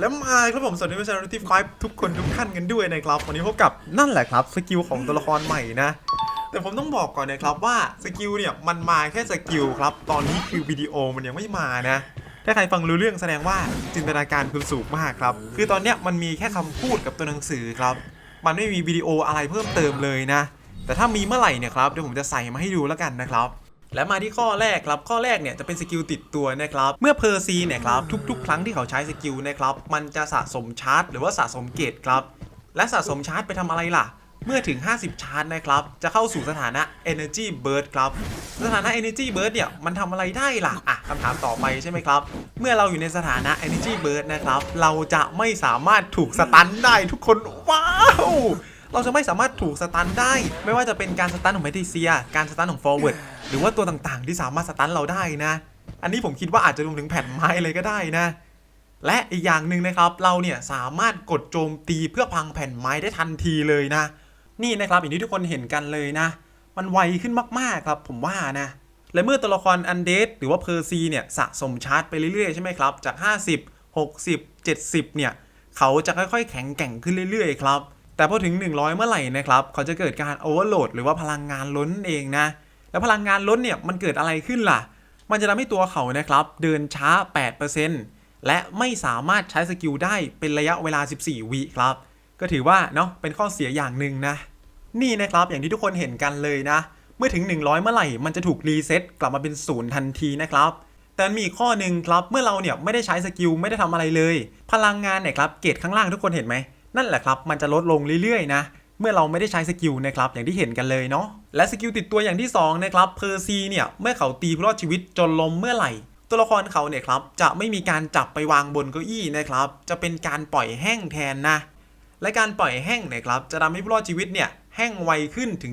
แล้วมาครับผมสวัสดีผู้ชมที่ไฟทุกคนทุกท่านกันด้วยนะครับวันนี้พบกับนั่นแหละครับสกิลของตัวละครใหม่นะแต่ผมต้องบอกก่อนนะครับว่าสกิลเนี่ยมันมาแค่สกิลครับตอนนี้คือวิดีโอมันยังไม่มานะ ถ้าใครฟังรู้เรื่องแสดงว่าจินตนาการคุณสูงมากครับ คือตอนเนี้ยมันมีแค่คำพูดกับตัวหนังสือครับ มันไม่มีวิดีโออะไรเพิ่มเติมเลยนะ แต่ถ้ามีเมื่อไหร่เนี่ยครับเดี๋ยวผมจะใส่มาให้ดูแล้วกันนะครับ และมาที่ข้อแรกครับ ข้อแรกเนี่ยจะเป็นสกิลติดตัวนะครับ เมื่อเพอร์ซีเนี่ยครับทุกๆ ครั้งที่เขาใช้สกิลนะครับ มันจะสะสมชาร์จหรือว่าสะสมเกตครับ และสะสมชาร์จไปทำอะไรล่ะ เมื่อถึง 50 ชาร์จนะครับ จะเข้าสู่สถานะ Energy Burst ครับ สถานะ Energy Burst เนี่ย มันทำอะไรได้ล่ะ อะคำถามต่อไปใช่ไหมครับ เมื่อเราอยู่ในสถานะ Energy Burst นะครับ เราจะไม่สามารถถูกสตันได้ทุกคน ว้าว เราจะไม่สามารถถูกสตันได้ ไม่ว่าจะเป็นการสตันของเมทิเซีย การสตันของ forward หรือว่าตัวต่างๆ ที่สามารถสตันเราได้นะ อันนี้ผมคิดว่าอาจจะรวมถึงแผ่นไม้เลยก็ได้นะ และอีกอย่างหนึ่งนะครับ เราเนี่ยสามารถกดโจมตีเพื่อพังแผ่นไม้ได้ทันทีเลยนะ นี่นะครับอย่างที่ทุกคนเห็นกันเลยนะ มันไวขึ้นมากๆครับ ผมว่านะ และเมื่อตัวละครอันเดหรือว่าเพอร์ซีเนี่ยสะสมชาร์จไปเรื่อยๆใช่ไหมครับจาก 50 60 70 เนี่ย เขาจะค่อยๆ แข็งแกร่งขึ้นเรื่อยๆ ครับ แต่พอถึง 100 เมื่อไหร่นะครับเขาจะเกิดการโอเวอร์โหลดหรือว่าพลังงานล้นเองนะ แล้วพลังงานล้นเนี่ยมันเกิดอะไรขึ้นล่ะ มันจะทำให้ตัวเขานะครับเดินช้า 8%และไม่สามารถใช้สกิลได้เป็นระยะเวลา 14 วิครับ ก็ถือว่าเนาะเป็นข้อเสียอย่างหนึ่งนะ นี่นะครับอย่างที่ทุกคนเห็นกันเลยนะ เมื่อถึง 100 เมื่อไหร่มันจะถูกรีเซ็ตกลับมาเป็นศูนย์ทันทีนะครับแต่มีข้อหนึ่งครับเมื่อเราเนี่ยไม่ได้ใช้สกิลไม่ได้ทำอะไรเลย พลังงานเนี่ยครับเกรดข้างล่างทุกคนเห็นไหม นั่นแหละครับมันจะลดลงเรื่อยๆนะเมื่อเราไม่ได้ใช้สกิลนะครับอย่างที่เห็นกันเลยเนาะและสกิลติดตัวอย่างที่สองนะครับเพอร์ซีเนี่ยเมื่อเขาตีผู้รอดชีวิตจนล้มเมื่อไหร่ ตัวละครเขาเนี่ยครับจะไม่มีการจับไปวางบนเก้าอี้นะครับจะเป็นการปล่อยแห้งแทนนะและการปล่อยแห้งเนี่ยครับจะทำให้ผู้รอดชีวิตเนี่ยแห้งไวขึ้นถึง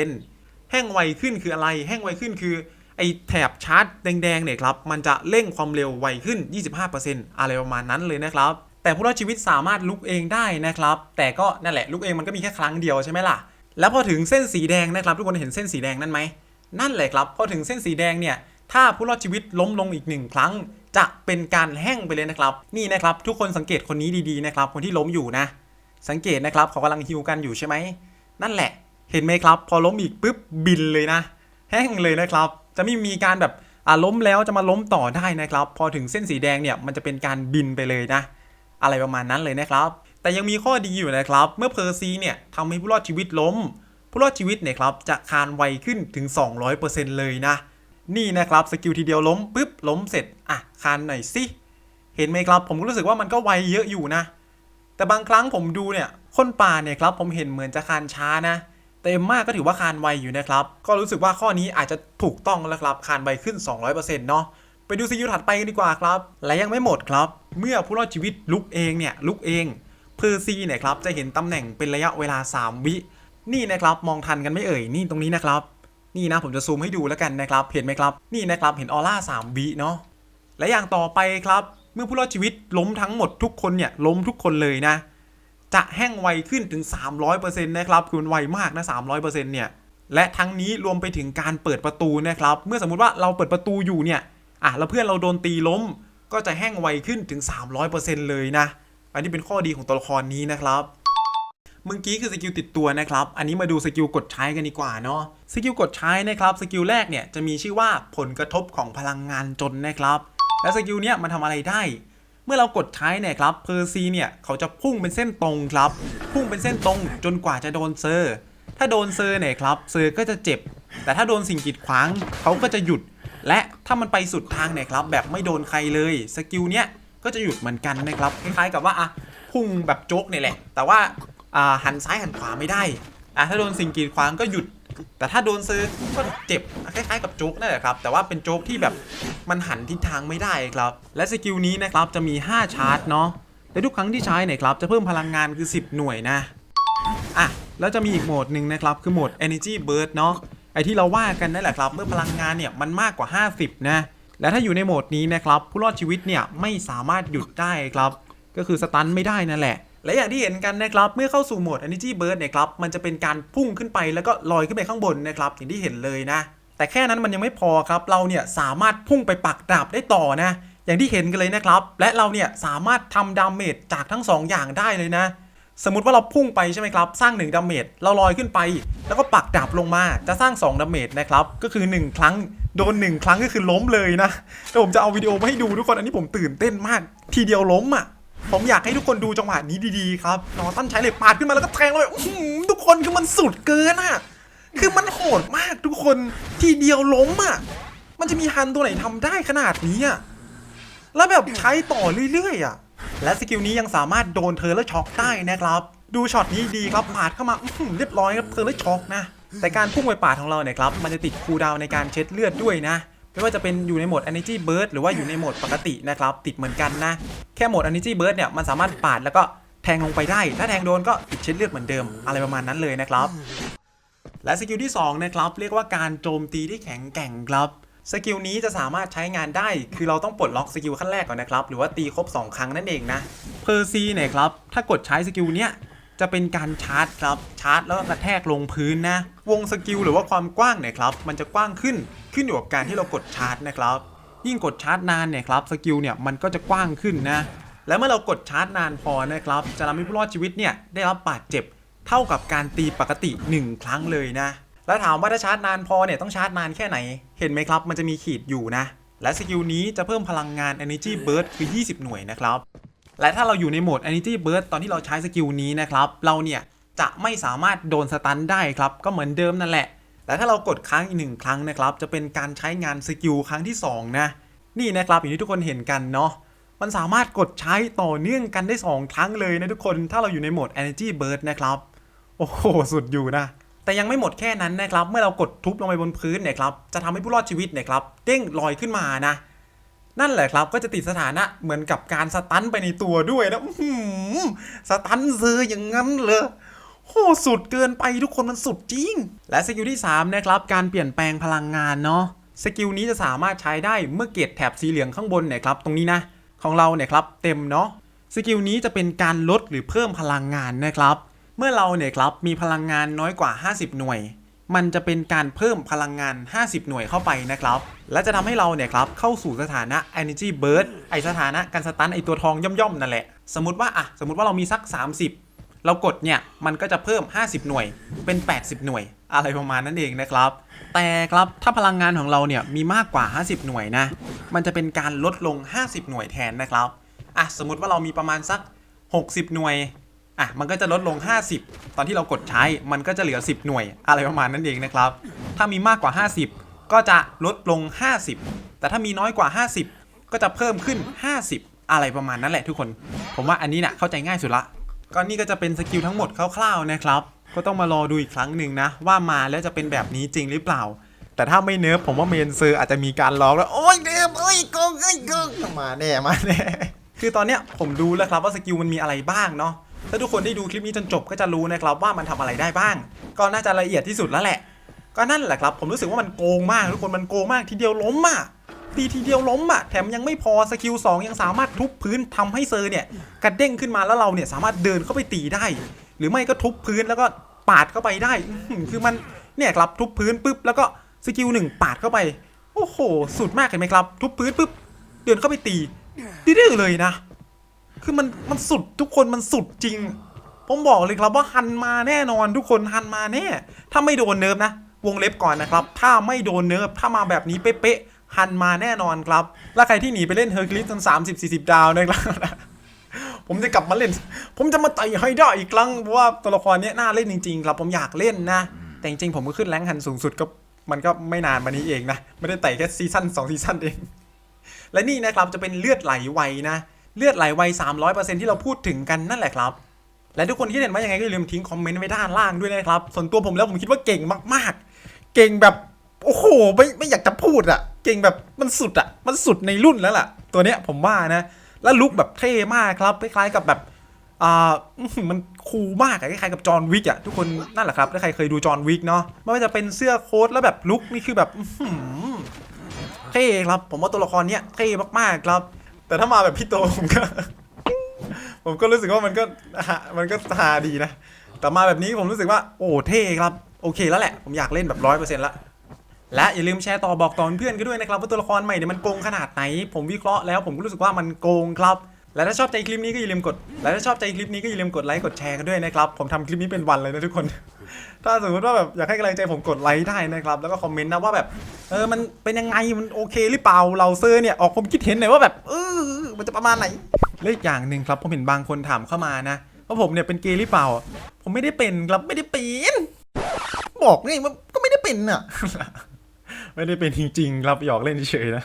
25%แห้งไวขึ้นคืออะไร แห้งไวขึ้นคือไอแถบชาร์จแดงๆเนี่ยครับมันจะเร่งความเร็วไวขึ้น 25%อะไรประมาณนั้นเลยนะครับ แต่ผู้รอดชีวิตสามารถลุกเองได้นะครับ แต่ก็นั่นแหละลุกเองมันก็มีแค่ครั้งเดียวใช่ไหมล่ะ แล้วพอถึงเส้นสีแดงนะครับ ทุกคนเห็นเส้นสีแดงนั่นไหมนั่นแหละครับพอถึงเส้นสีแดงเนี่ยถ้าผู้รอดชีวิตล้มลงอีกหนึ่งครั้ง จะเป็นการแห้งไปเลยนะครับ นี่นะครับทุกคนสังเกตคนนี้ดีๆนะครับ คนที่ล้มอยู่นะ สังเกตนะครับเขากำลังฮิวกันอยู่ใช่ไหมนั่นแหละ เห็นไหมครับ พอล้มอีกปุ๊บบินเลยนะ แห้งเลยนะครับ จะไม่มีการแบบอ่าล้มแล้วจะมาล้มต่อได้นะครับ พอถึงเส้นสีแดงเนี่ยมันจะเป็นการบินไปเลยนะ อะไรประมาณนั้นเลยนะครับ แต่ยังมีข้อดีอยู่นะครับ เมื่อเพอร์ซีเนี่ยทำให้ผู้รอดชีวิตล้ม ผู้รอดชีวิตเนี่ยครับจะคานไวขึ้นถึง 200%เลยนะ นี่นะครับสกิลทีเดียวล้มปุ๊บล้มเสร็จอะคานหน่อยสิเห็นไหมครับ ผมก็รู้สึกว่ามันก็ไวเยอะอยู่นะ แต่บางครั้งผมดูเนี่ยคนป่าเนี่ยครับผมเห็นเหมือนจะคานช้านะแต่เอ็มมาก็ถือว่าคานไวอยู่นะครับ ก็รู้สึกว่าข้อนี้อาจจะถูกต้องแล้วครับ คานไวขึ้น 200%เนาะ ไปดูสกิลถัดไปกันดีกว่าครับ และยังไม่หมดครับ เมื่อผู้รอดชีวิตลุกเองเนี่ยลุกเองเพอร์ซีเนี่ยครับจะเห็นตำแหน่งเป็นระยะเวลา 3 วินี่นะครับมองทันกันไม่เอ่ยนี่ตรงนี้นะครับนี่นะผมจะซูมให้ดูแล้วกันนะครับเห็นไหมครับนี่นะครับเห็นออร่า3วิเนาะและอย่างต่อไปครับเมื่อผู้รอดชีวิตล้มทั้งหมดทุกคนเนี่ยล้มทุกคนเลยนะ จะแห้งไวขึ้นถึง 300%นะครับคือมันไวมากนะ 300%เนี่ยและทั้งนี้รวมไปถึงการเปิดประตูนะครับ เมื่อสมมุติว่าเราเปิดประตูอยู่เนี่ยอะแล้วเพื่อนเราโดนตีล้ม ก็จะแห้งไวขึ้นถึง 300%เลยนะ อันนี้เป็นข้อดีของตัวละครนี้นะครับเมื่อกี้คือสกิลติดตัวนะครับ อันนี้มาดูสกิลกดใช้กันดีกว่าเนาะ สกิลกดใช้นะครับ สกิลแรกเนี่ยจะมีชื่อว่าผลกระทบของพลังงานจนนะครับ และสกิลเนี้ยมันทำอะไรได้ เมื่อเรากดใช้เนี่ยครับ เพอร์ซีเนี่ยเขาจะพุ่งเป็นเส้นตรงครับ พุ่งเป็นเส้นตรงจนกว่าจะโดนเซอร์ ถ้าโดนเซอร์เนี่ยครับ เซอร์ก็จะเจ็บ แต่ถ้าโดนสิ่งกีดขวางเขาก็จะหยุด และถ้ามันไปสุดทางเนี่ยครับแบบไม่โดนใครเลยสกิลเนี้ยก็จะหยุดเหมือนกันนะครับคล้ายๆกับว่าอะพุ่งแบบโจ๊กเนี่ยแหละ แต่ว่าอ่าหันซ้ายหันขวาไม่ได้อะถ้าโดนสิ่งกีดขวางก็หยุด แต่ถ้าโดนซอร์ก็เจ็บคล้ายๆกับโจ๊กนั่นแหละครับ แต่ว่าเป็นโจ๊กที่แบบมันหันทิศทางไม่ได้ครับ และสกิลนี้นะครับจะมี 5 ชาร์จเนาะและทุกครั้งที่ใช้เนี่ยครับจะเพิ่มพลังงานคือ 10 หน่วยนะอะแล้วจะมีอีกโหมดหนึ่งนะครับ คือโหมด Energy Burst เนาะ ไอที่เราว่ากันนั่นแหละครับ เมื่อพลังงานเนี่ยมันมากกว่า 50 นะ และถ้าอยู่ในโหมดนี้นะครับ ผู้รอดชีวิตเนี่ยไม่สามารถหยุดได้ครับ ก็คือสตันไม่ได้นั่นแหละ และอย่างที่เห็นกันนะครับ เมื่อเข้าสู่โหมด Energy Burst เนี่ยครับมันจะเป็นการพุ่งขึ้นไปแล้วก็ลอยขึ้นไปข้างบนนะครับ อย่างที่เห็นเลยนะ แต่แค่นั้นมันยังไม่พอครับ เราเนี่ยสามารถพุ่งไปปักดาบได้ต่อนะ อย่างที่เห็นกันเลยนะครับ และเราเนี่ยสามารถทำดาเมจจากทั้งสองอย่างได้เลยนะ สมมติว่าเราพุ่งไปใช่ไหมครับ สร้าง1ดาเมจเราลอยขึ้นไป แล้วก็ปักดาบลงมาจะสร้าง2ดาเมจนะครับ ก็คือ 1 ครั้งโดน 1 ครั้งก็คือล้มเลยนะเดี๋ยวผมจะเอาวิดีโอมาให้ดูทุกคนอันนี้ผมตื่นเต้นมาก ทีเดียวล้มอะผมอยากให้ทุกคนดูจังหวะนี้ดีๆครับนอตันใช้เหล็กปาดขึ้นมาแล้วก็แทงเลยทุกคนคือมันสุดเกินอะคือมันโหดมากทุกคนทีเดียวล้มอะมันจะมีฮันตัวไหนทำได้ขนาดนี้อะแล้วแบบใช้ต่อเรื่อยๆอะ และสกิลนี้ยังสามารถโดนเธอแล้วช็อกได้นะครับ ดูช็อตนี้ดีครับปาดเข้ามาเรียบร้อยครับเธอแล้วช็อกนะ แต่การพุ่งไปปาดของเราเนี่ยครับมันจะติดคูดาวในการเช็ดเลือดด้วยนะไม่ว่าจะเป็นอยู่ในโหมด Energy Burst หรือว่าอยู่ในโหมดปกตินะครับ ติดเหมือนกันนะ แค่โหมด Energy Burst เนี่ยมันสามารถปาดแล้วก็แทงลงไปได้ ถ้าแทงโดนก็ติดเช็ดเลือดเหมือนเดิม อะไรประมาณนั้นเลยนะครับ และสกิลที่2นะครับเรียกว่าการโจมตีที่แข็งแกร่งครับ สกิลนี้จะสามารถใช้งานได้ คือเราต้องปลดล็อกสกิลขั้นแรกก่อนนะครับ หรือว่าตีครบ 2 ครั้งนั่นเองนะเพอร์ซีเนี่ยครับ ถ้ากดใช้สกิลเนี้ยจะเป็นการชาร์จครับ ชาร์จแล้วกระแทกลงพื้นนะ วงสกิลหรือว่าความกว้างเนี่ยครับ มันจะกว้างขึ้น ขึ้นอยู่กับการที่เรากดชาร์จนะครับ ยิ่งกดชาร์จนานเนี่ยครับ สกิลเนี่ยมันก็จะกว้างขึ้นนะ และเมื่อเรากดชาร์จนานพอนะครับ จะทำให้ผู้รอดชีวิตเนี่ยได้รับบาดเจ็บ เท่ากับการตีปกติ 1 ครั้งเลยนะ แล้วถามว่าถ้าชาร์จนานพอเนี่ยต้องชาร์จนานแค่ไหน เห็นไหมครับ มันจะมีขีดอยู่นะ และสกิลนี้จะเพิ่มพลังงาน Energy Burst คือ 20 หน่วยนะครับ และถ้าเราอยู่ในโหมด Energy Burst ตอนที่เราใช้สกิลนี้นะครับ เราเนี่ยจะไม่สามารถโดนสตันได้ครับ ก็เหมือนเดิมนั่นแหละ และถ้าเรากดค้างอีกหนึ่งครั้งนะครับ จะเป็นการใช้งานสกิลครั้งที่สองนะ นี่นะครับอย่างที่ทุกคนเห็นกันเนาะ มันสามารถกดใช้ต่อเนื่องกันได้ 2 ครั้งเลยนะทุกคน ถ้าเราอยู่ในโหมด Energy Burst นะครับ โอ้โห สุดอยู่นะ แต่ยังไม่หมดแค่นั้นนะครับ เมื่อเรากดทุบลงไปบนพื้นเนี่ยครับ จะทำให้ผู้รอดชีวิตเนี่ยครับเด้งลอยขึ้นมานะ นั่นแหละครับ ก็จะติดสถานะเหมือนกับการสตันไปในตัวด้วยนะอื้อหือสตันเซอร์อย่างนั้นเลยโหสุดเกินไปทุกคนมันสุดจริง และสกิลที่ 3 นะครับ การเปลี่ยนแปลงพลังงานเนาะ สกิลนี้จะสามารถใช้ได้เมื่อเกตแถบสีเหลืองข้างบนเนี่ยครับ ตรงนี้นะ ของเราเนี่ยครับ เต็มเนาะ สกิลนี้จะเป็นการลดหรือเพิ่มพลังงานนะครับ เมื่อเราเนี่ยครับมีพลังงานน้อยกว่า 50 หน่วย มันจะเป็นการเพิ่มพลังงาน 50 หน่วยเข้าไปนะครับ และจะทำให้เราเนี่ยครับเข้าสู่สถานะ Energy Burst ไอสถานะการสตันไอตัวทองย่อมๆนั่นแหละ สมมติว่าอะสมมติว่าเรามีสัก 30 เรากดเนี่ยมันก็จะเพิ่ม 50 หน่วยเป็น 80 หน่วย อะไรประมาณนั้นเองนะครับ แต่ครับถ้าพลังงานของเราเนี่ยมีมากกว่า 50 หน่วยนะ มันจะเป็นการลดลง 50 หน่วยแทนนะครับอะสมมติว่าเรามีประมาณสัก 60 หน่วย อะมันก็จะลดลง 50 ตอนที่เรากดใช้มันก็จะเหลือ 10 หน่วยอะไรประมาณนั้นเองนะครับ ถ้ามีมากกว่า 50 ก็จะลดลง 50 แต่ถ้ามีน้อยกว่า 50 ก็จะเพิ่มขึ้น 50 อะไรประมาณนั้นแหละทุกคน ผมว่าอันนี้นะ่ะเข้าใจง่ายสุดละก็นี่ก็จะเป็นสกิลทั้งหมดคร่าวๆนะครับ ก็ต้องมารอดูอีกครั้งหนึ่งนะ ว่ามาแล้วจะเป็นแบบนี้จริงหรือเปล่า แต่ถ้าไม่เนิร์ฟผมว่าเมนเซอร์อาจจะมีการร้องแล้วโอ้ยเนิร์ฟโอ้ยกงโอ้ยกงมาแน่มาแน่คือตอนเนี้ยผมดูแล้วครับว่าสกิลมันมีอะไรบ้างเนาะ ถ้าทุกคนได้ดูคลิปนี้จนจบก็จะรู้นะครับว่ามันทำอะไรได้บ้าง ก็น่าจะละเอียดที่สุดแล้วแหละ ก็นั่นแหละครับ ผมรู้สึกว่ามันโกงมาก ทุกคนมันโกงมากทีเดียวล้มอะตีทีเดียวล้มอะแถมยังไม่พอสกิล2ยังสามารถทุบพื้นทำให้เซอร์เนี่ยกระเด้งขึ้นมาแล้วเราเนี่ยสามารถเดินเข้าไปตีได้ หรือไม่ก็ทุบพื้นแล้วก็ปาดเข้าไปได้คือมันเนี่ยครับทุบพื้นปุ๊บแล้วก็สกิลหนึ่งปาดเข้าไปโอ้โหสุดมากเห็นไหมครับ ทุบพื้นปุ๊บเดินเข้าไปตีดื้อเลยนะ คือมันมันสุดทุกคนมันสุดจริง ผมบอกเลยครับว่าฮันมาแน่นอนทุกคนฮันมาแน่ ถ้าไม่โดนเนิร์ฟนะ วงเล็บก่อนนะครับ ถ้าไม่โดนเนิร์ฟถ้ามาแบบนี้เป๊ะๆฮันมาแน่นอนครับ แล้วใครที่หนีไปเล่นเฮอร์คลิสจน30 40ดาวนะครับผมจะกลับมาเล่น ผมจะมาไต่ให้ได้อีกครั้งเพราะว่าตัวละครนี้น่าเล่นจริงๆครับผมอยากเล่นนะ แต่จริงๆผมก็ขึ้นแรงค์ฮันสูงสุดก็มันก็ไม่นานมานี้เองนะ ไม่ได้ไต่แค่ซีซั่น2ซีซั่นเอง และนี่นะครับจะเป็นเลือดไหลไวนะ เลือดไหลไว 300%ที่เราพูดถึงกันนั่นแหละครับ และทุกคนที่เห็นว่ายังไงก็อย่าลืมทิ้งคอมเมนต์ไว้ด้านล่างด้วยนะครับ ส่วนตัวผมแล้วผมคิดว่าเก่งมากๆ เก่งแบบโอ้โหไม่ไม่อยากจะพูดอะเก่งแบบมันสุดอะมันสุดในรุ่นแล้วล่ะ ตัวเนี้ยผมว่านะ แล้วลุคแบบเท่มากครับคล้ายๆกับแบบอ่ามันคูลมากอะคล้ายๆกับจอห์นวิกอะทุกคนนั่นแหละครับถ้าใครเคยดูจอห์นวิกเนาะไม่ว่าจะเป็นเสื้อโค้ทแล้วแบบลุคนี่คือแบบเท่ครับผมว่าตัวละครเนี้ยเท่มากๆครับ แต่ถ้ามาแบบพี่โตผมก็ ผมก็รู้สึกว่ามันก็ฮะมันก็ฮาดีนะ แต่มาแบบนี้ผมรู้สึกว่า โอ้เท่ครับ โอเคแล้วแหละ ผมอยากเล่นแบบร้อยเปอร์เซ็นต์ละ และอย่าลืมแชร์ต่อบอกต่อเพื่อนๆกันด้วยนะครับว่าตัวละครใหม่เนี่ยมันโกงขนาดไหน ผมวิเคราะห์แล้วผมก็รู้สึกว่ามันโกงครับ และถ้าชอบใจคลิปนี้ก็อย่าลืมกด และถ้าชอบใจคลิปนี้ก็อย่าลืมกดไลค์กดแชร์กันด้วยนะครับ ผมทำคลิปนี้เป็นวันเลยนะทุกคน ถ้าสมมติว่าแบบอยากให้กำลังใจผมกดไลค์ได้นะครับ แล้วก็คอมเมนต์นะว่าแบบ เออ มันเป็นยังไง มันโอเคหรือเปล่า เราเซอร์เนี่ย ออกความคิดเห็นหน่อยว่าแบบ เออ มันจะประมาณไหนและอีกอย่างหนึ่งครับผมเห็นบางคนถามเข้ามานะว่าผมเนี่ยเป็นเกย์หรือเปล่า ผมไม่ได้เป็นครับ ไม่ได้เป็นบอกนี่มันก็ไม่ได้เป็นอะ ไม่ได้เป็นจริงๆครับหยอกเล่นเฉยนะ